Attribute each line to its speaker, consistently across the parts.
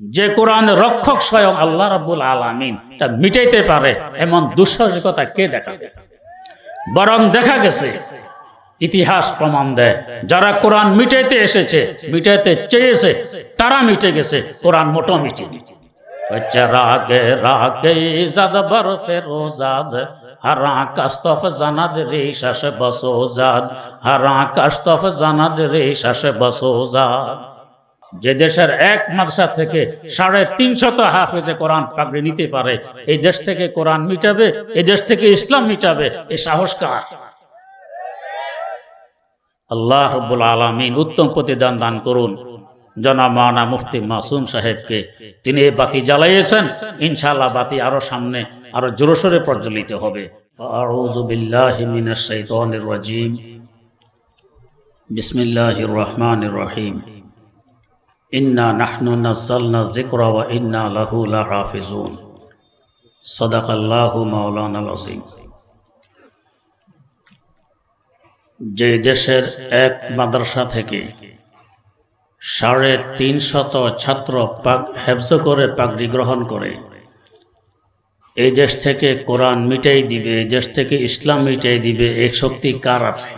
Speaker 1: যে কোরআন রক্ষক স্বয়ং আল্লাহ রাব্বুল আলামিন তা মিটাইতে পারে এমন দুঃসাহসিকতা কে দেখাবে বরং দেখা গেছে, ইতিহাস প্রমাণ দেয়, যারা কোরআন মিটাইতে এসেছে, মিটাইতে চেয়েছে, তারা মিটে গেছে, কোরআন মোটো মিটে রাগে রাগে ইজাদ বরফে রোজাদ, হারা কাস্তফ জানাদ রে শাসে বসোজাদ, হারা কাস্তফ জানাদ রে শাসে বসোজাদ। যে দেশের এক মাদ্রাসা থেকে সাড়ে তিনশত হাফেজে কোরআন পাগড়ি নিতে পারে, এই দেশ থেকে কোরআন মিটাবে, এই দেশ থেকে ইসলাম মিটাবে, এই সাহস কার? আল্লাহ রব্বুল আলমিন উত্তম প্রতিদান দান করুন। জনাব মাওলানা মুফতি মাসুম সাহেবকে। তিনি এই বাতি জ্বালাইয়েছেন, ইনশাআল্লাহ বাতি আরও সামনে, আরও জোরসোরে প্রজ্বলিত হবে। আউযু বিল্লাহি মিনাশ শাইতানির রাজিম। বিসমিল্লাহির রহমানির রহিম। ইন্না নাহনু ইন্না যে দেশের এক মাদ্রাসা থেকে সাড়ে তিন শত ছাত্র পাক হেফজ করে পাগড়ি গ্রহণ করে এই দেশ থেকে কোরআন মিটাই দিবে এই দেশ থেকে ইসলাম মিটাই দিবে এক শক্তি কার আছে?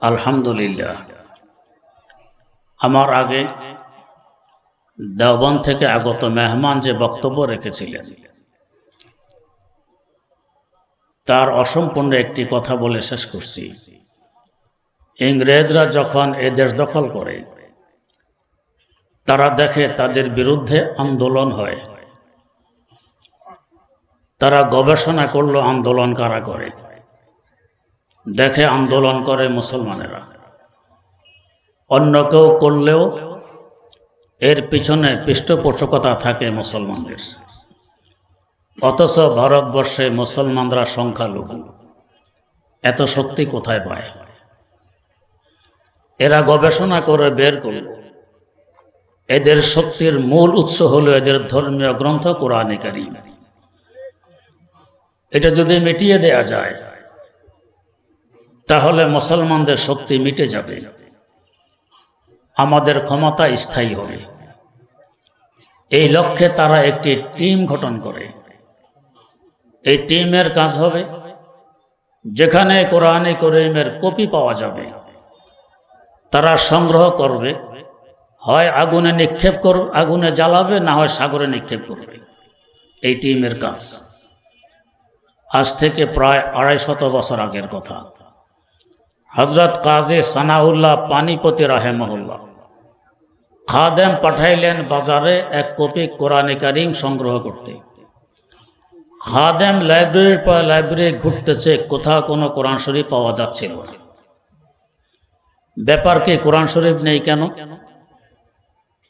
Speaker 1: আলহামদুলিল্লাহ। আমার আগে দেওবন থেকে আগত মেহমান যে বক্তব্য রেখেছিলেন, তার অসম্পূর্ণ একটি কথা বলে শেষ করছি। ইংরেজরা যখন এ দেশ দখল করে, তারা দেখে তাদের বিরুদ্ধে আন্দোলন হয়। তারা গবেষণা করল আন্দোলন কারা করে। দেখে আন্দোলন করে মুসলমানেরা। অন্য কেউ করলেও এর পিছনে পৃষ্ঠপোষকতা থাকে মুসলমানদের। অথচ ভারতবর্ষে মুসলমানরা সংখ্যালঘু। এত শক্তি কোথায় পায়? এরা গবেষণা করে বের করল। এদের শক্তির মূল উৎস হলো এদের ধর্মীয় গ্রন্থ, কোরআনে কারিম। এটা যদি মিটিয়ে দেয়া যায়, তাহলে মুসলমানদের শক্তি মিটে যাবে। আমাদের ক্ষমতা স্থায়ী হবে। এই লক্ষ্যে তারা একটি টিম গঠন করে। এই টিমের কাজ হবে যেখানে কোরআনে করিমের কপি পাওয়া যাবে। তারা সংগ্রহ করবে। হয় আগুনে নিক্ষেপ কর, আগুনে জ্বালাবে, না হয় সাগরে নিক্ষেপ করবে। এই টিমের কাজ। আজ থেকে প্রায় আড়াই শত বছর আগের কথা। হজরত কাজী সানাউল্লাহ পানিপতি রাহেমহল্লা খাদেম পাঠাইলেন বাজারে এক কপি কোরআনে কারিম সংগ্রহ করতে। খাদেম লাইব্রেরির পর লাইব্রেরি ঘুরতেছে, কোথাও কোনো কোরআন শরীফ পাওয়া যাচ্ছিল ব্যাপার কি, কোরআন শরীফ নেই কেন?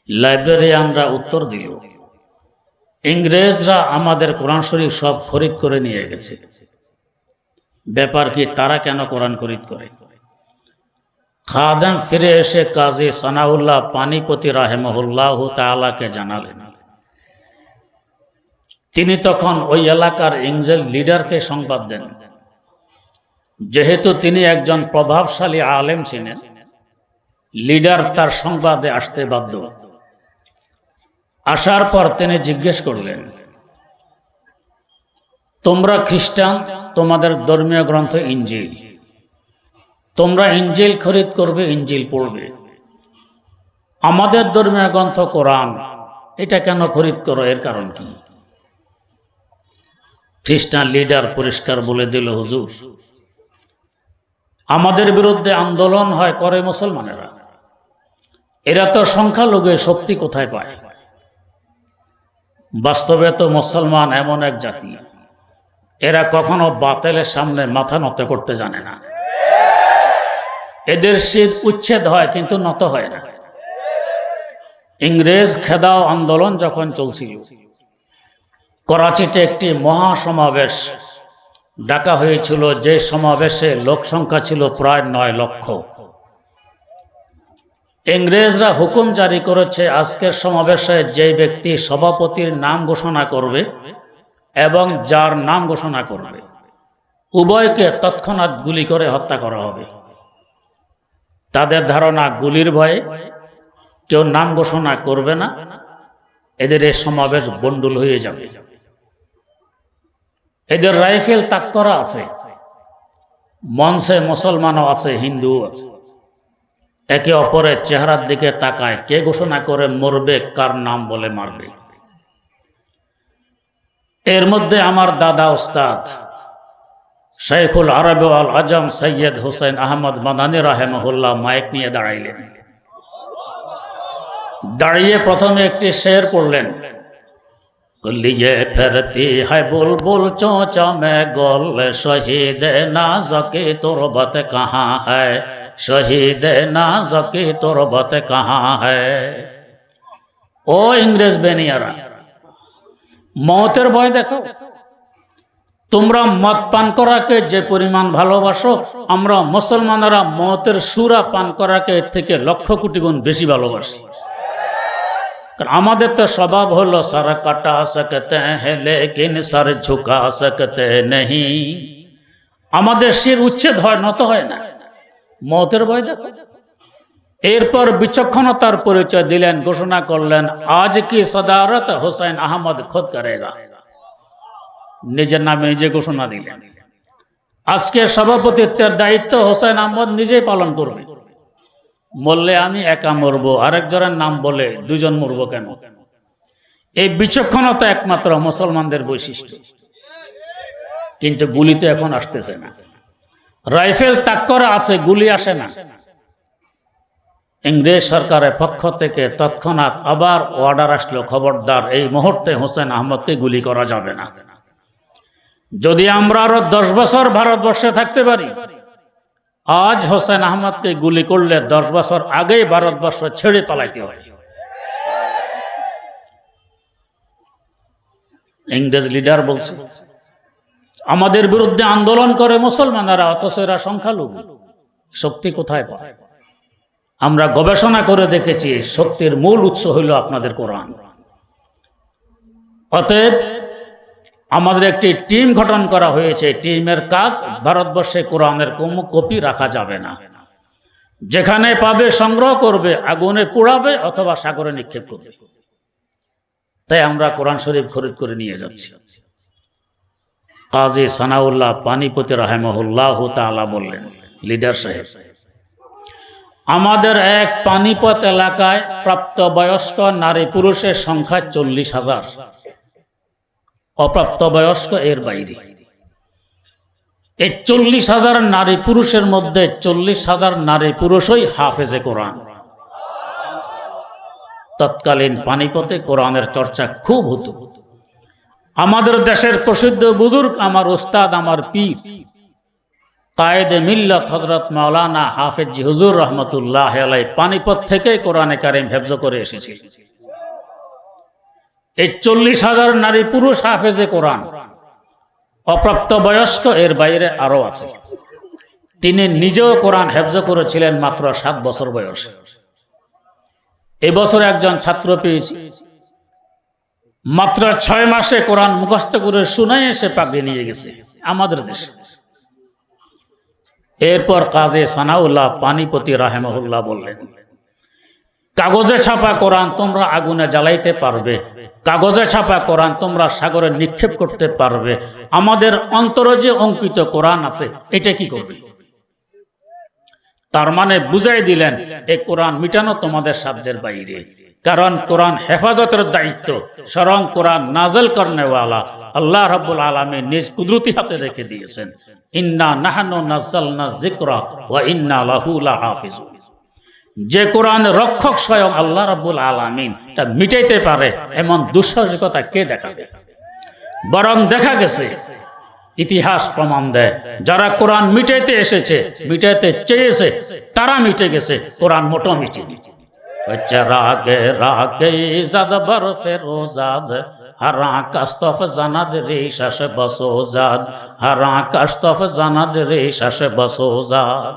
Speaker 1: লাইব্রেরি আমরা উত্তর দিল, ইংরেজরা আমাদের কোরআন শরীফ সব খরিদ করে নিয়ে গেছে। ব্যাপার কি, তারা কেন কোরআন খরিদ করে? খাদেম ফিরে এসে কাজী সানাউল্লাহ পানিপতি রাহেমহুল্লাহ তালাকে জানালেন। তিনি তখন ওই এলাকার ইংরেজ লিডারকে সংবাদ দেন। যেহেতু তিনি একজন প্রভাবশালী আলেম ছিলেন, লিডার তার সংবাদে আসতে বাধ্য। আসার পর তিনি জিজ্ঞেস করলেন, তোমরা খ্রিস্টান? তোমাদের ধর্মীয় গ্রন্থ ইঞ্জিল? তোমরা ইঞ্জিল খরিদ করবে, ইঞ্জিল পড়বে। আমাদের ধর্মীয় গ্রন্থ, কোরআন, এটা কেন খরিদ করো? এর কারণ কি? খ্রিস্টান লিডার পরিষ্কার বলে দিল, হুজুর, আমাদের বিরুদ্ধে আন্দোলন হয় করে মুসলমানেরা। এরা তো সংখ্যালঘু, শক্তি কোথায় পায়? বাস্তবে তো মুসলমান এমন এক জাতি। এরা কখনো বাতেলের সামনে মাথা নত করতে জানে না। এদের শীত উচ্ছেদ হয়, কিন্তু নত হয় না। ইংরেজ খেদাও আন্দোলন যখন চলছিল, করাচিতে একটি মহা সমাবেশ ডাকা হয়েছিল, যে সমাবেশে লোক সংখ্যা ছিল প্রায় নয় লক্ষ। ইংরেজরা হুকুম জারি করেছে, আজকের সমাবেশে যে ব্যক্তি সভাপতির নাম ঘোষণা করবে এবং যার নাম ঘোষণা করবে, উভয়কে তৎক্ষণাৎ গুলি করে হত্যা করা হবে। তাদের ধারণা গুলির ভয়ে কেউ নাম ঘোষণা করবে না, এদের এই সমাবেশ বন্ডুল হয়ে যাবে। এদের রাইফেল তাক করা আছে, মঞ্চে মুসলমানও আছে, হিন্দুও আছে। একে অপরের চেহারার দিকে তাকায়, কে ঘোষণা করে মরবে, কার নাম বলে মারবে। এর মধ্যে আমার দাদা, ওস্তাদ শেখুল আরব আল আজম সৈয়দ হুসেন আহমদ মাদানী রাহেমহুল্লাহ মাইক নিয়ে দাঁড়াইলেন দাঁড়িয়ে প্রথমে একটি শের পড়লেন लिए फिरती है बुलबुल चोंचा में गोल शहीद नाजकी तुरबत कहाँ है शहीद नाजकी तुरबत कहाँ है ও ইংরেজ বেনিয়ারা মতের ভয় দেখো তোমরা মদ পান করাকে যে পরিমাণ ভালোবাসো, আমরা মুসলমানেরা মতের সুরা পান করাকে এর থেকে লক্ষ কোটি গুণ বেশি ভালোবাসি। আমাদের তো স্বভাব হলো, সর কাটা সকতে হ্যাঁ লেকিন সর ঝুঁকা সকতে নেই আমাদের শির উচ্ছেদ হয়, নত হয় না। মতের ভয় দেখো। এরপর বিচক্ষণতার পরিচয় দিলেন, ঘোষণা করলেন, আজ কি সদারত হোসেন আহমদ খোদ করেগা? নিজের নামে নিজে ঘোষণা দিলেন। আজকের সভাপতিত্বের দায়িত্ব হোসেন আহমদ নিজেই পালন করবে। মরলে আমি একা মরব, আরেকজনের নাম বলে দুজন মরব কেন? এই বিচক্ষণতা একমাত্র মুসলমানদের বৈশিষ্ট্য। কিন্তু গুলি তো এখন আসতেছে না। রাইফেল তাক করা আছে, গুলি আসে না। ইংরেজ সরকারের পক্ষ থেকে তৎক্ষণাৎ আবার অর্ডার আসলো, খবরদার, এই মুহূর্তে হোসেন আহমদকে গুলি করা যাবে না। যদি আমরা আরও দশ বছর ভারতবর্ষে থাকতে পারি, আজ হোসেন আহমদকে গুলি করলে দশ বছর আগেই ভারতবর্ষ ছেড়ে পালাইতে হয়। ইংরেজ লিডার বলছে, আমাদের বিরুদ্ধে আন্দোলন করে মুসলমানেরা, অথচ এরা সংখ্যালঘু। শক্তি কোথায় পায়? আমরা গবেষণা করে দেখেছি, শক্তির মূল উৎস হইল আপনাদের কোরআন। অতএব আমাদের একটি টিম গঠন করা হয়েছে। টিমের কাজ ভারতবর্ষে কোরআনের কোনো কপি রাখা যাবে না। যেখানে পাবে সংগ্রহ করবে, আগুনে পোড়াবে অথবা সাগরে নিক্ষেপ করবে। তাই আমরা কোরআন শরীফ খরিদ করে নিয়ে যাচ্ছি। কাজী সানাউল্লাহ পানিপতি রাহেমহুল্লাহ তালা বললেন, লিডার সাহেব, আমাদের এক পানিপত এলাকায় প্রাপ্তবয়স্ক নারী পুরুষের সংখ্যা চল্লিশ হাজার। অপ্রাপ্তবয়স্ক এর বাইরে। এই চল্লিশ হাজার নারী পুরুষের মধ্যে চল্লিশ হাজার নারী পুরুষই হাফেজে কোরআন। তৎকালীন পানিপথে কোরআনের চর্চা খুব হতো। আমাদের দেশের প্রসিদ্ধ বুজুর্গ আমার ওস্তাদ, আমার পীর, কায়েদে মিল্লত হজরত মাওলানা হাফেজ হুজুর রহমতুল্লাহ আলাই পানিপথ থেকে কোরআনে কারিম হেফজ করে এসেছিল এই চল্লিশ হাজার নারী পুরুষ হাফেজে কোরআন। অপ্রাপ্ত বয়স্ক এর বাইরে আরও আছে। তিনি নিজেও কোরআন হেফজ করেছিলেন মাত্র সাত বছর বয়সে। এবছর একজন ছাত্র পেয়েছি। মাত্র ছয় মাসে কোরআন মুখস্থ করে শুনাই এসে পাগড়ি নিয়ে গেছে আমাদের দেশে। এরপর কাজে সানাউল্লাহ পানিপতি রাহেমহুল্লাহ বললেন কাগজে ছাপা কোরআন তোমরা আগুনে জ্বালাইতে পারবে। কাগজে ছাপা কোরআন তোমরা সাগরে নিক্ষেপ করতে পারবে। আমাদের অন্তরে যে অঙ্কিত কোরআন আছে, এটা কি করবে? তার মানে বুঝাই দিলেন, এই কোরআন মিটানো তোমাদের সাধ্যের বাইরে। কারণ কোরআন হেফাজতের দায়িত্ব স্বরং কোরআন নাজল করনেওয়ালা আল্লাহ রাব্বুল আলমী নিজ কুদরতি হাতে রেখে দিয়েছেন। ইন্না নাহানো নাজ্জালনা যিকরা ওয়া ইন্না লাহু লাহাফিজুন। যে কোরআন রক্ষক স্বয়ং আল্লাহ রাব্বুল আলামিন তা মিটাইতে পারে, এমন দুঃসাহসিকতা কে দেখাবে? বরং দেখা গেছে, ইতিহাস প্রমাণ দেয়, যারা কোরআন মিটাইতে এসেছে, মিটাইতে চেয়েছে, তারা মিটে গেছে, কোরআন মোটো মিটেনি। রাগে রাগে জাদ বর ফেরোজাদ, হারা কাস্তফ জানাদ রে শাসে বসো জাদ হারা কাস্তফ জানাদ রে শাসে বসো জাদ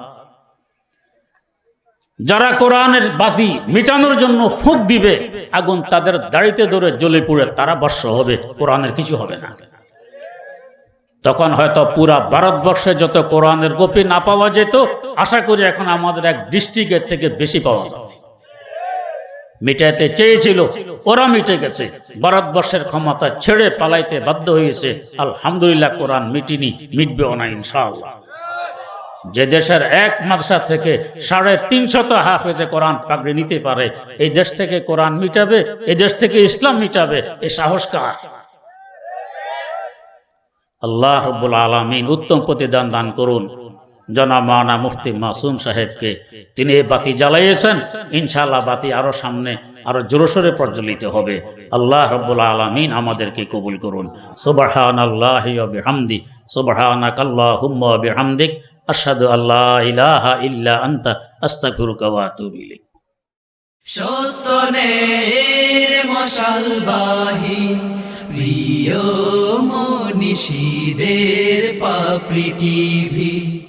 Speaker 1: যারা কোরআনের বাতি মিটানোর জন্য ফুঁক দিবে, আগুন তাদের দাড়িতে ধরে জ্বলে পুড়ে তারা বর্ষ হবে, কোরআনের কিছু হবে না। তখন হয়তো পুরা ভারতবর্ষে যত কোরআনের কপি না পাওয়া যেত, আশা করি এখন আমাদের এক ডিস্ট্রিক্টের থেকে বেশি পাওয়া যাবে মিটাইতে চেয়েছিল, ওরা মিটে গেছে। ভারতবর্ষের ক্ষমতা ছেড়ে পালাইতে বাধ্য হয়েছে। আলহামদুলিল্লাহ, কোরআন মিটিনি, মিটবেও না, ইনশাআল্লাহ। যে দেশের এক মাদ্রাসা থেকে সাড়ে তিনশত হাফেজে কোরআন পাগড়ি নিতে পারে, এই দেশ থেকে কোরআন মিটাবে, এই দেশ থেকে ইসলাম মিটাবে এই সাহস কার? আল্লাহ রব্বুল আলমিন উত্তম প্রতিদান দান করুন। জনাব মাওলানা মুফতি মাসুম সাহেবকে। তিনি এই বাতি জ্বালাইয়েছেন, ইনশাআল্লাহ বাতি আরও সামনে, আরও জোরসোরে প্রজ্বলিত হবে। আল্লাহ রব্বুল আলমিন আমাদেরকে কবুল করুন। সুবাহান আল্লাহ বিহামদি সুবাহানাক আল্লাহুম্মা বিহামদিক আশহাদু আল্লাহ ইলাহা ইল্লা আন্তা আস্তাগফিরুকা ওয়া আতুবু ইলাইক।
Speaker 2: সত্যনের মশালবাহী প্রিয় মনীষীদের পাপড়ি টিভি।